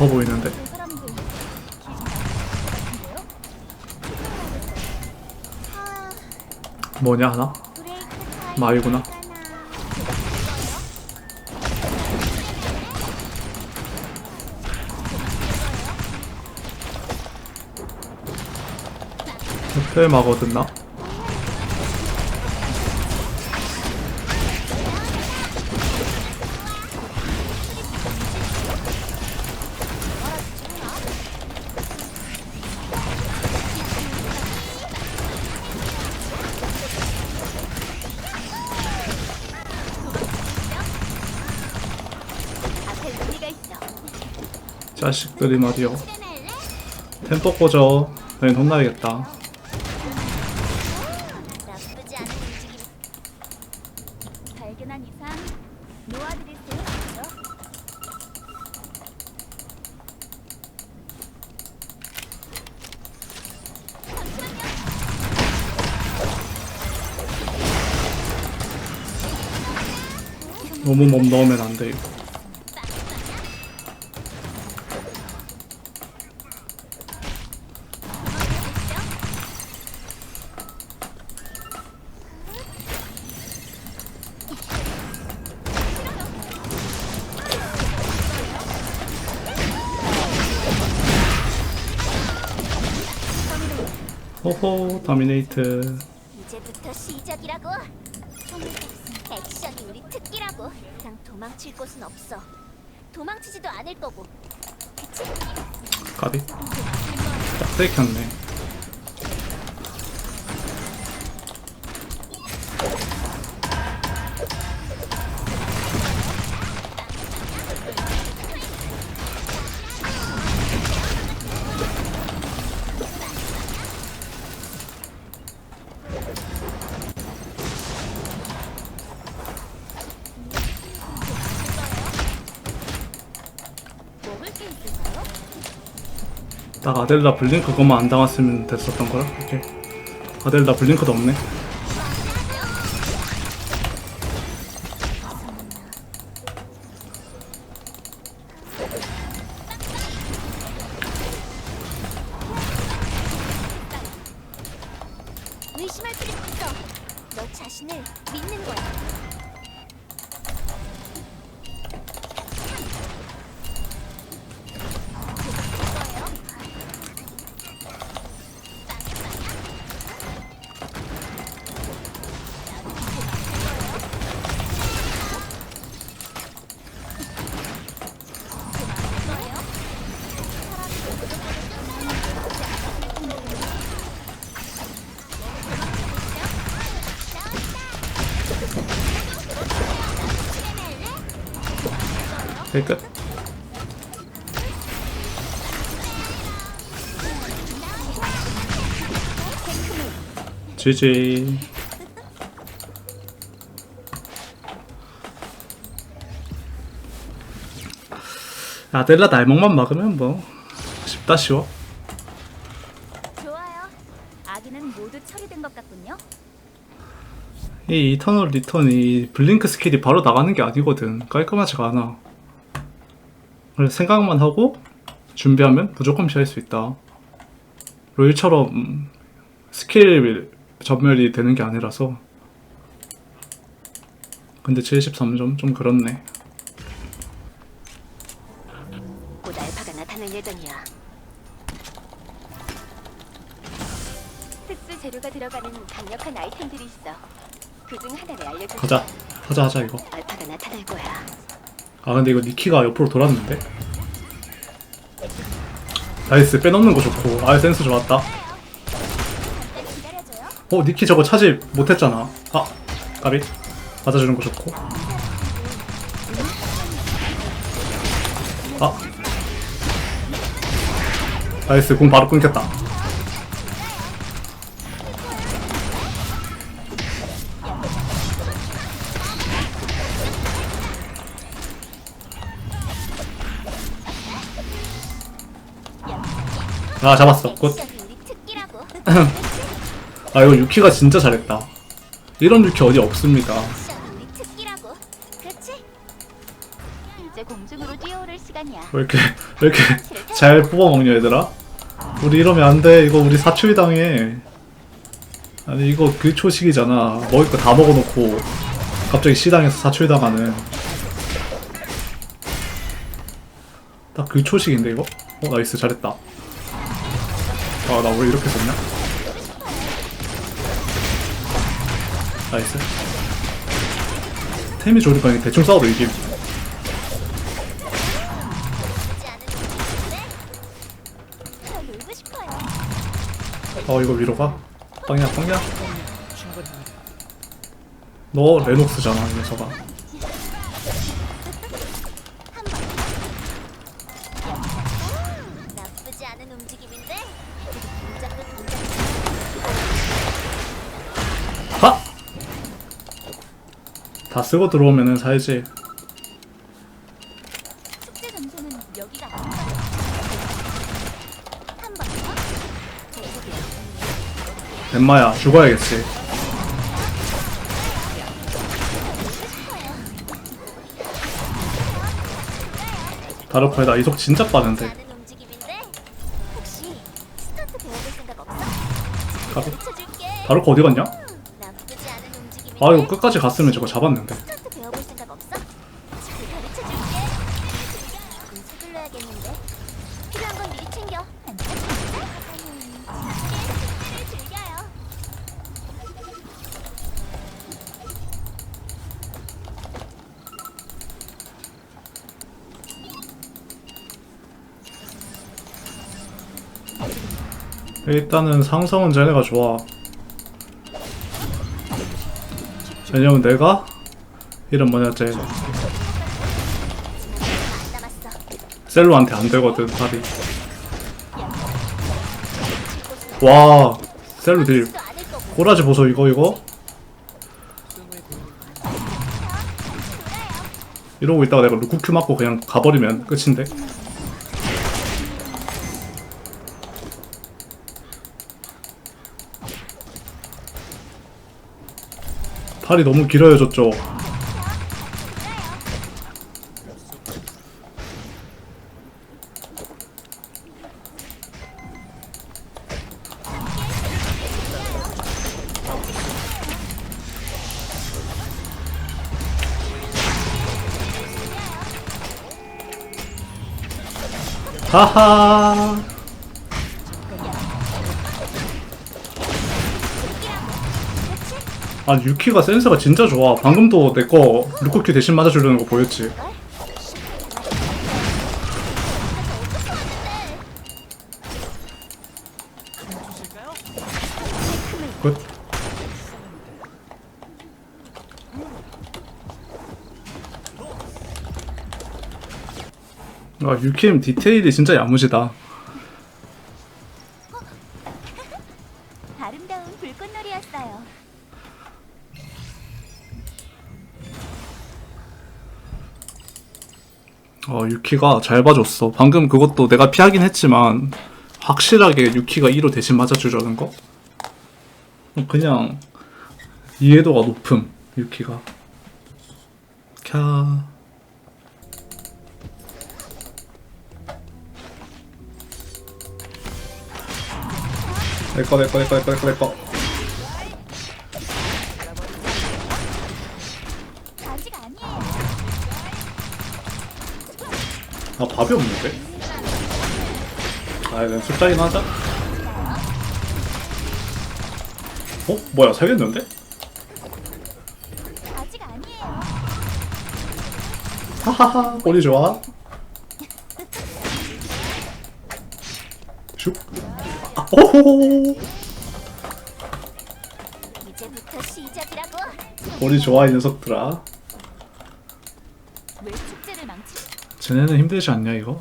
붙어 보이는데 뭐냐 하나? 마이구나. 하잖아. 호텔 막어듣나? 자식들이 말이여? 템포 꽂어 너희 혼나야겠다 나쁘지 않은 움직임. 발견한 이상 놓아드릴게요. 먼저. 너무 몸 넣으면 안돼 호호 다미네이트 이제부터 시작이라고. 액션이 우리 특기라고. 그냥 도망칠 곳은 없어. 도망치지도 않을 거고. 그치? 가비 딱 떼켰네 딱 아델라 블링크 그것만 안 당했으면 됐었던 거라? 오케이 아델라 블링크도 없네 끝. GG 아델라 날먹만 막으면 뭐 쉽다 쉬워. 좋아요. 아기는 모두 처리된 것 같군요. 이 이터널 리턴이 블링크 스킬이 바로 나가는 게 아니거든. 깔끔하지가 않아 생각만 하고 준비하면 무조건 피할 수 있다 로일처럼 음, 스킬 전멸이 되는 게 아니라서 근데 73점 좀 그렇네 곧 알파가 나타날 예정이야. 특수 재료가 들어가는 강력한 아이템들이 있어. 그중 하나를 알려줄게. 가자 하자 하자 이거 알파가 나타날 거야. 아 근데 이거 니키가 옆으로 돌았는데? 나이스 빼놓는 거 좋고. 아 센스 좋았다. 어 니키 저거 차지 못했잖아. 아 까비. 맞아주는 거 좋고. 아. 나이스 공 바로 끊겼다 아 잡았어 굿. 아 이거 유키가 진짜 잘했다 이런 유키 어디 없습니다? 이제 공중으로 뛰어오를 시간이야. 왜 이렇게 왜 이렇게 잘 뽑아먹냐 얘들아? 우리 이러면 안 돼. 이거 우리 사출 당해. 아니 이거 그 초식이잖아. 먹을 거 다 먹어놓고 갑자기 시당에서 사출 당하는. 딱 그 초식인데 이거? 어 나이스 잘했다. 아나왜 이렇게 썼냐? 나이스. 템이 좋으니까 대충 싸워도 이김. 어 이거 위로 가? 빵야 빵야 너 레녹스잖아 이 녀석아 다 쓰고 들어오면은 살지 축제 장소는 여기가 아닌가요? 한번 더? 계속해요. 엠마야 죽어야겠지 다르코에 나 이속 진짜 빠른데 않은 움직임인데? 혹시 스턴트 배워볼 생각 없어? 가비 가르쳐줄게. 다르코 어디 갔냐? 아 이거 끝까지 갔으면 저거 잡았는데. 일단은 상성은 쟤네가 좋아 왜냐면 내가 이런 뭐냐 쟤. 셀로한테 안 되거든 팔이 와 셀로 딜. 꼬라지 보소 이거 이거 이러고 있다가 내가 루쿠큐 맞고 그냥 가버리면 끝인데 팔이 너무 길어져졌죠. 하하 아 유키가 센스가 진짜 좋아. 방금도 내 거 루쿠큐 대신 맞아주려는 거 보였지. 굿. 아, 유키엠 디테일이 진짜 야무지다. 아름다운 불꽃놀이였어요. 어, 유키가 잘 봐줬어. 방금 그것도 내가 피하긴 했지만, 확실하게 유키가 2로 대신 맞아주려는 거? 어, 그냥, 이해도가 높음, 유키가. 캬. 내꺼, 내꺼, 내꺼, 내꺼, 내꺼, 내꺼. 아, 밥이 없는데? 아, 그냥 숫자긴 하자. 어? 뭐야, 살겠는데? 아직 아니에요. 하하하 꼬리 좋아 슉 아, 오호 이제부터 시작이라고. 꼬리 좋아 이 녀석들아 왜 축제를 망치? 쟤네는 힘들지 않냐 이거?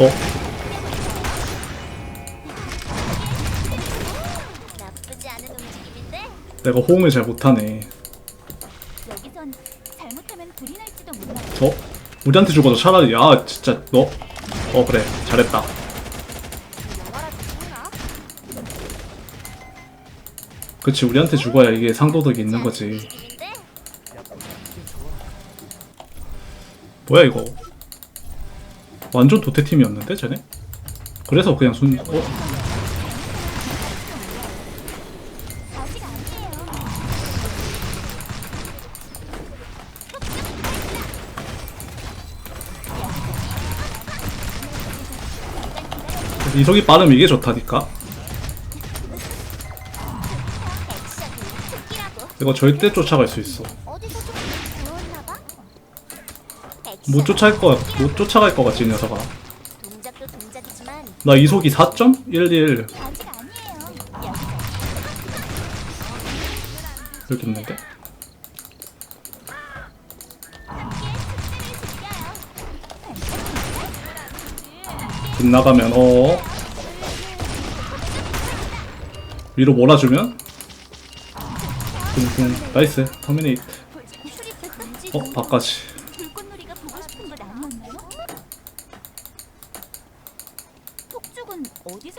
어? 나쁘지 않은 움직임인데 내가 호응을 잘 못하네 여기서 할지도 몰라. 어? 우리한테 죽어도 차라리 야 진짜 너 어 그래 잘했다? 그치 우리한테 죽어야 이게 상도덕이 있는 거지? 뭐야 이거 완전 도태팀이었는데 쟤네? 그래서 그냥 순 어? 이속이 빠르면 이게 좋다니까. 이거 절대 쫓아갈 수 있어. 못 쫓아갈 거, 못 쫓아갈 거 같지 이 녀석아 나 이속이 4.11 아직 아니에요. 여기서 여기 있는데 빗나가면 어 위로 몰아주면? 쿵쿵 나이스. 터미네이트. 어 바까지.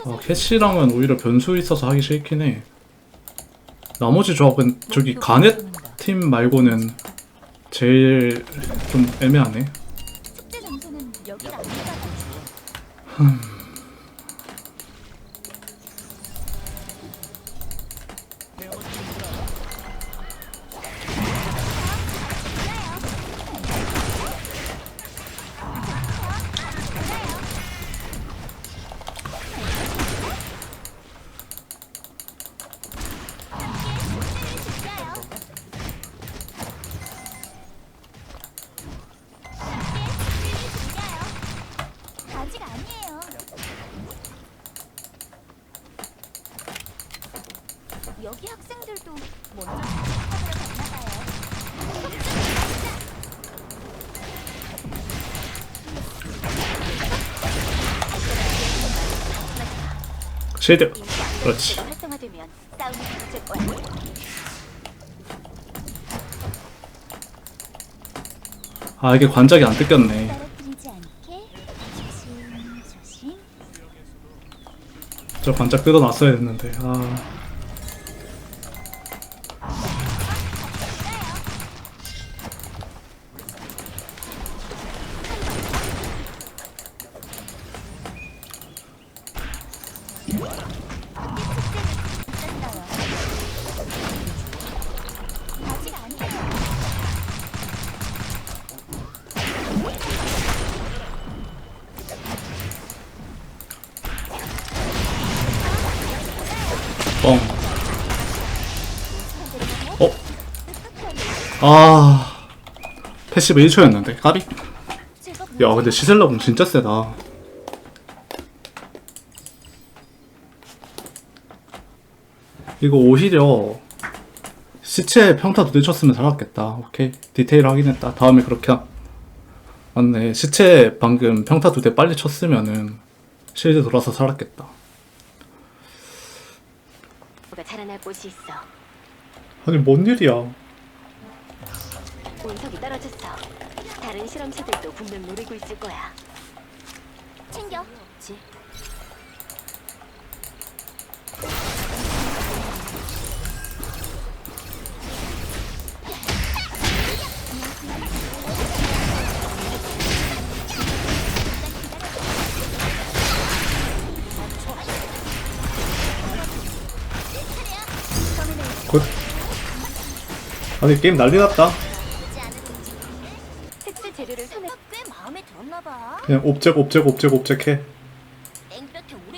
어, 살 캐시랑은 오히려 변수 있어서 하기 싫긴 해. 나머지 조합은 저기 가넷 팀 말고는 제일 좀 애매하네. 축 쉐이드 그렇지. 아 이게 관작이 안 뜯겼네. 저 관작 뜯어놨어야 했는데 아 뻥. 어? 아. 패시브 1초였는데 까비? 야 근데 시셀러공 진짜 세다. 이거 오히려 시체 평타 두대 쳤으면 살았겠다. 오케이. 디테일 확인했다. 다음에 그렇게 하... 맞네. 시체 방금 평타 두 대 빨리 쳤으면은 실드 돌아서 살았겠다 가 자라날 곳이 있어. 아니 뭔 일이야 운석이 떨어졌어. 다른 실험체들도 분명 노리고 있을 거야. 챙겨. 지 아니 게임 난리 났다. 그냥 옵젝 옵젝 옵젝 옵젝 해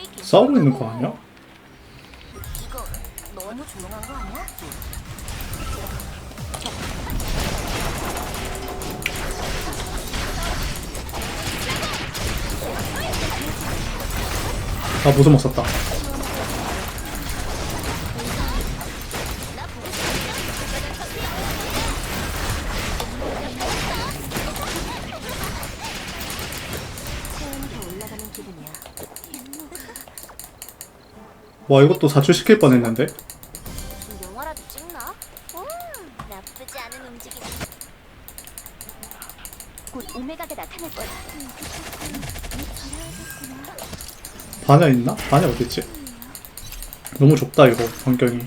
있기 싸우고 있는. 거 아니야? 거 아니야? 아 무서워 썼다 와 이것도 사출시킬 뻔했는데 무슨 영화라도 찍나? 음, 나쁘지 않은 움직임. 곧 오메가가 나타날 거야. 반야 있나? 반야 어딨지? 너무 좁다 이거 환경이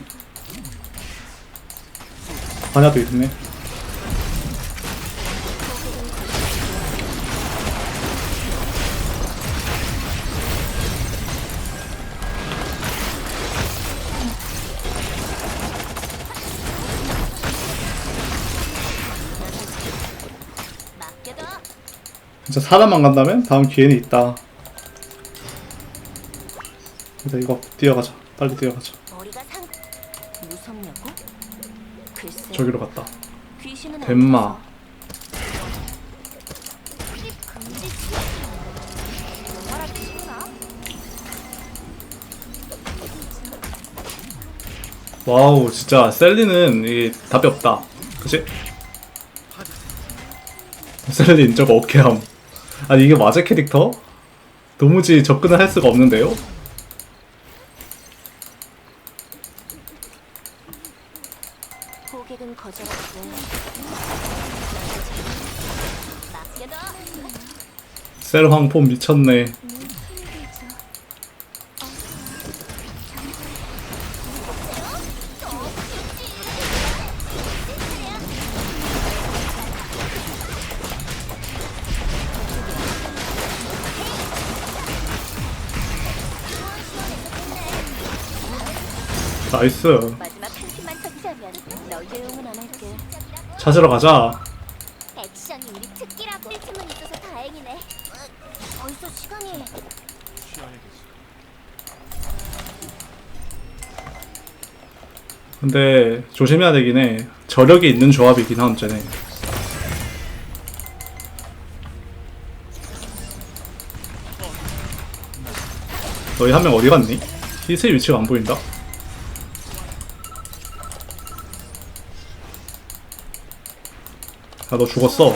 반야도 있네 진짜 사람만 간다면 다음 기회는 있다 일단 이거 뛰어가자 빨리 뛰어가자 머리가 상. 무섭냐고? 글쎄. 저기로 갔다 귀신은 찍나? 와우 진짜 셀리는 이게 답이 없다 그치? 셀린 저거 오케함 아니 이게 맞아 캐릭터? 도무지 접근을 할 수가 없는데요? 호객은 거절했고 맡겨둬. 셀 황폼 미쳤네 나이스 마지막 한 팀만 터지자면 너희의 응은 안 할게. 찾으러 가자 액션이 우리 특기라고. 일팀은 있어서 다행이네. 어, 벌써 시간이. 근데 조심해야 되긴 해 저력이 있는 조합이긴 함 쟤네 너희 한 명 어디 갔니? 히스의 위치가 안 보인다 아너 죽었어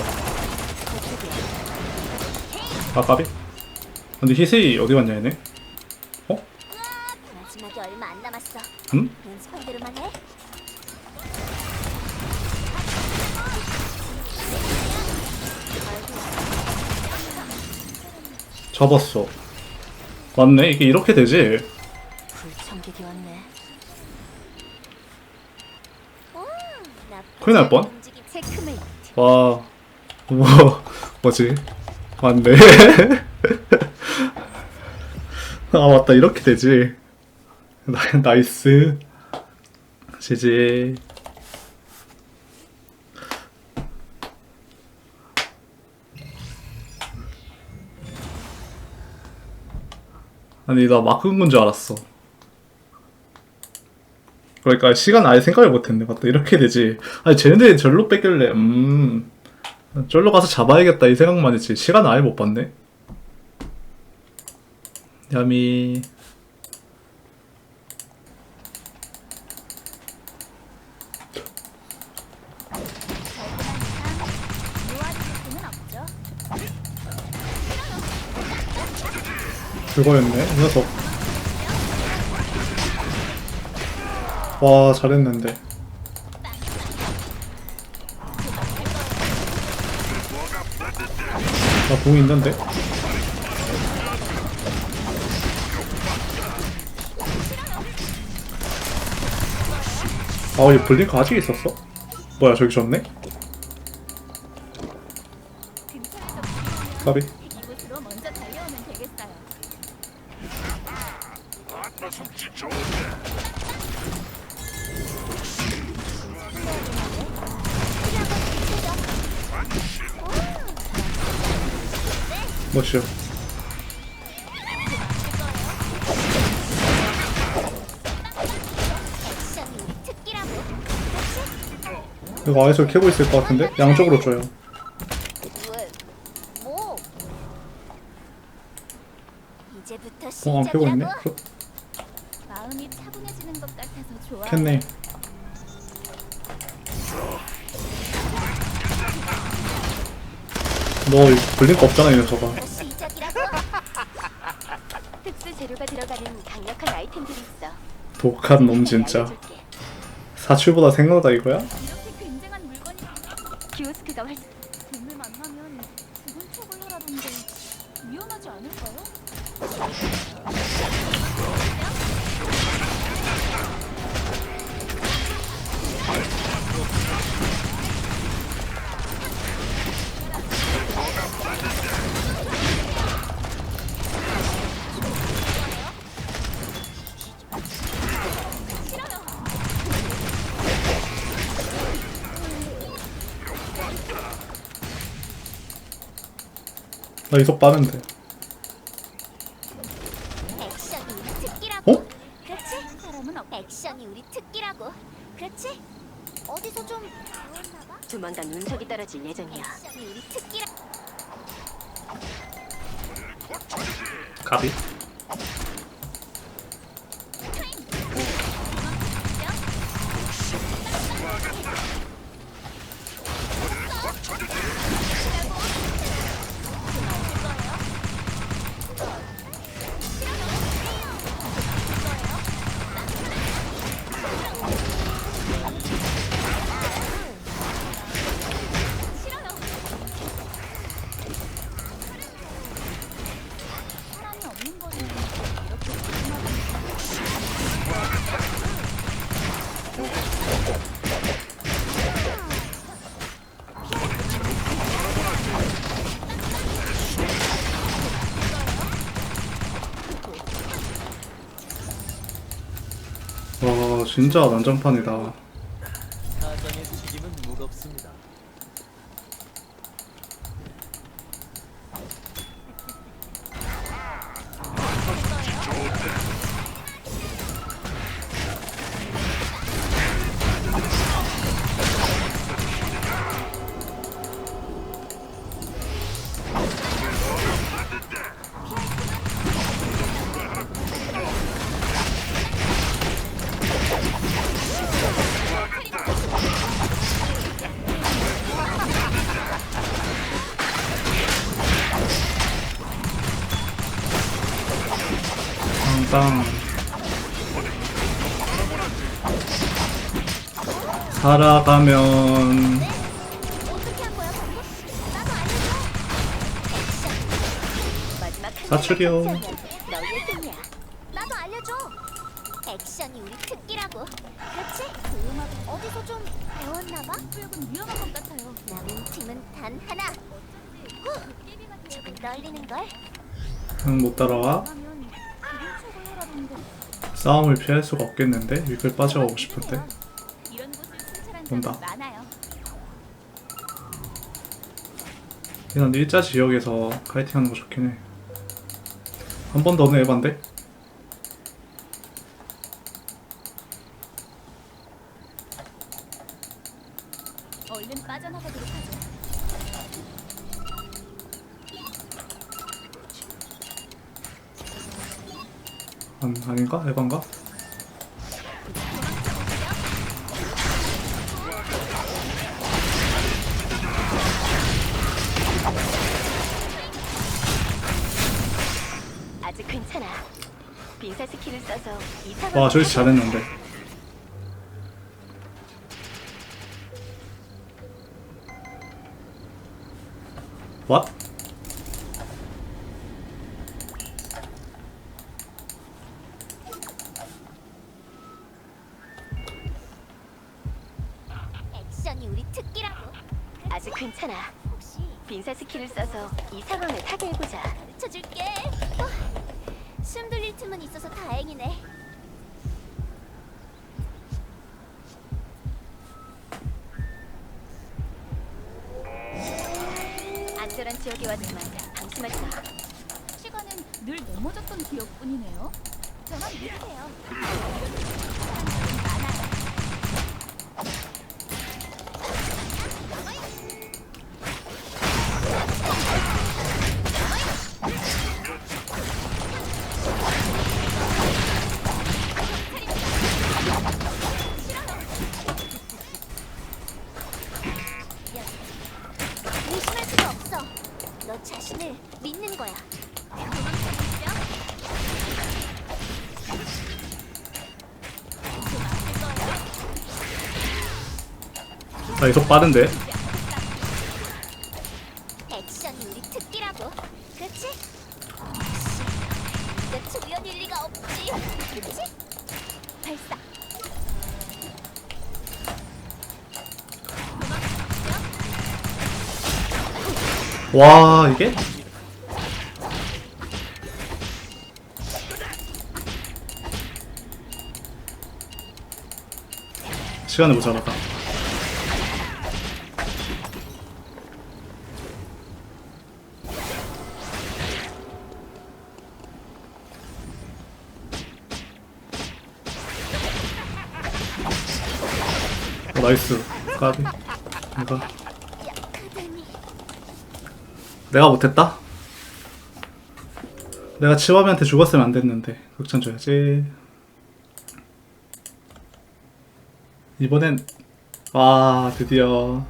아 까비 근데 히스이 어디 갔냐 얘네? 어? 마지막에 얼마 안 남았어. 응? 연습한 대로만 해. 접었어 맞네 이게 이렇게 되지 불청객이 왔네. 나쁘지 큰일 날 않은 뻔? 와, 뭐, 뭐지? 맞네. 아, 맞다. 이렇게 되지. 나, 나이스. 지지. 아니, 나막끈줄 알았어. 그러니까 시간 아예 생각을 못했네. 맞다. 이렇게 되지. 아니, 쟤네들이 절로 뺏길래, 음. 절로 가서 잡아야겠다 이 생각만 했지 시간 아예 못 봤네 야미. 그거였네 이 녀석 와 잘했는데 나공 있는데 아얘 블링크 아직 있었어? 뭐야 저기 졌네? 까비 특기라고. 이거 아이솔 캐고 있을 것 같은데? 양쪽으로 줘요 어, 안 캐고 있네? 캤네 너 블링크 없잖아 이 녀석아 재료가 들어가는 강력한 아이템들이 있어. 독한 놈 진짜. 사출보다 생각보다 이거야? 나 이속 빠른데. 액션이 우리 특기라고. 어? 그렇지? 사람은 없. 액션이 우리 특기라고. 그렇지? 어디서 좀 배웠나 봐. 조만간 운석이 떨어질 예정이야. 액션이 우리 특기라. 가비. 진짜 난장판이다. 살아가면. 액션. 마지막 한 사출이요. 싸움을 피할 수가 없겠는데 위클 빠져가고 싶은데. 온다. 이런 일자 지역에서 카이팅하는 거 좋긴 해. 한 번 더는 에반데? 저기서 잘했는데. 왓? 액션이 우리 특기라고. 아직 괜찮아. 혹시 빙사 스킬을 써서 이 상황을 타개해보자. 가르쳐줄게. 어, 숨 돌릴 틈은 있어서 다행이네. 안전한 계속 빠른데? 와 이게? 시간을 못 잡았다. 나이스. 까비 내가 내가 못했다? 내가 치바비한테 죽었으면 안 됐는데 극찬 줘야지. 이번엔 와 드디어.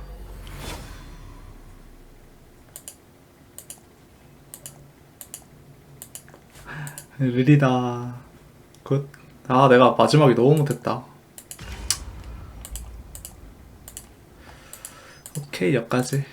릴이다. 굿아 내가 마지막에 너무 못했다 오케이 여기까지